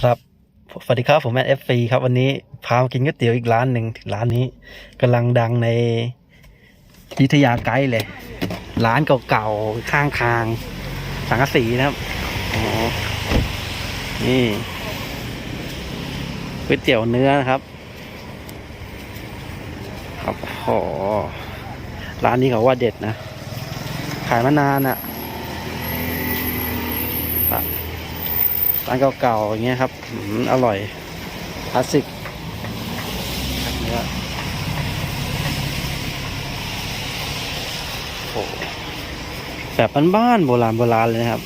ครับสวัสดีครับผมแมทเอฟซีครับวันนี้พามากินก๋วยเตี๋ยวอีกร้านหนึ่งร้านนี้กำลังดังในอยุธยาไกด์เลย ร้านเก่าๆข้างทาง สังกะสีนะครับอ๋อนี่ก๋วยเตี๋ยวเนื้อนะครับ ครับโอ้ร้านนี้เขาว่าเด็ดนะ ขายมานานอะ่ะ ร้านเก่าๆอย่างเงี้ยครับอร่อยคลาสสิกแบบบ้านๆโบราณโบราณเลยนะครับ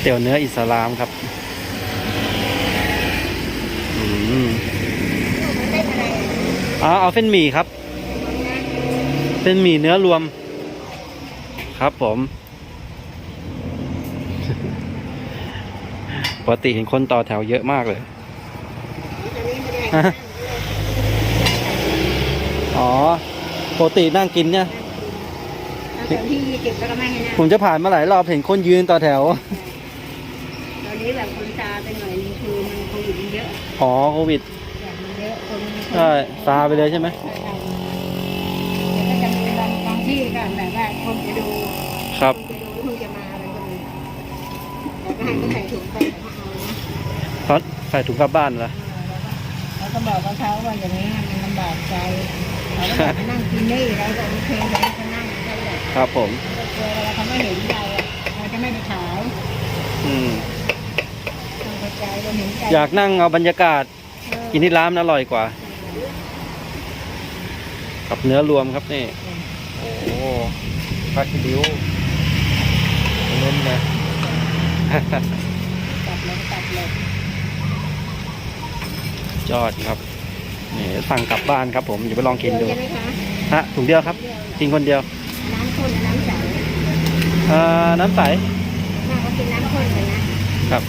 เตี๋ยวเนื้ออิสลามครับอืมอ๋อเอาเส้นหมี่ครับเส้นหมี่เนื้อรวม ครับผม ปกติเห็นคนต่อแถวเยอะมากเลย อ๋อปกตินั่งกินเนี่ยแล้วตอนที่ยี่สิบก็ไม่ให้นะผมจะผ่านมาหลายรอบเห็นคนยืนต่อแถว ตอนนี้แบบคนซาไปหน่อยนึงคือมันโควิดมันเยอะ อ๋อโควิดแบบมันเยอะคนใช่ซาไปเลยใช่ไหมเดี๋ยวก็จะมีบางบางที่ก็แบบว่าคนจะดู ครับ คนจะดูคนจะมาอะไรก็มีแต่ก็ให้เขาใส่ถุงไป เขาเอานะเขาใส่ถุงกลับบ้านเหรอแล้วก็บอกกับเขาว่าอย่างนี้มันลำบากใจเขาก็บอกให้นั่งกินนี่แล้วก็โอเคเลยก็นั่งก็เลยครับผมก็กลัวเวลาเขาไม่เห็นใจอะเราจะไม่ไปขายอืมต้องเข้าใจเราเห็นใจอยากนั่งเอาบรรยากาศเออกินที่ร้านอร่อยกว่า กับเนื้อรวมครับนี่โอ้โหผักดิวเน้นนะตัดเลยตัดเลย ยอดครับนี่สั่งกลับบ้านครับผมอย่าไปลองกินดูใช่ไหมคะฮะถุงเดียวครับกินคนเดียว น้ำข้นน้ำใสเอ่อน้ำใสน่าก็กินน้ำข้นเลยนะครับ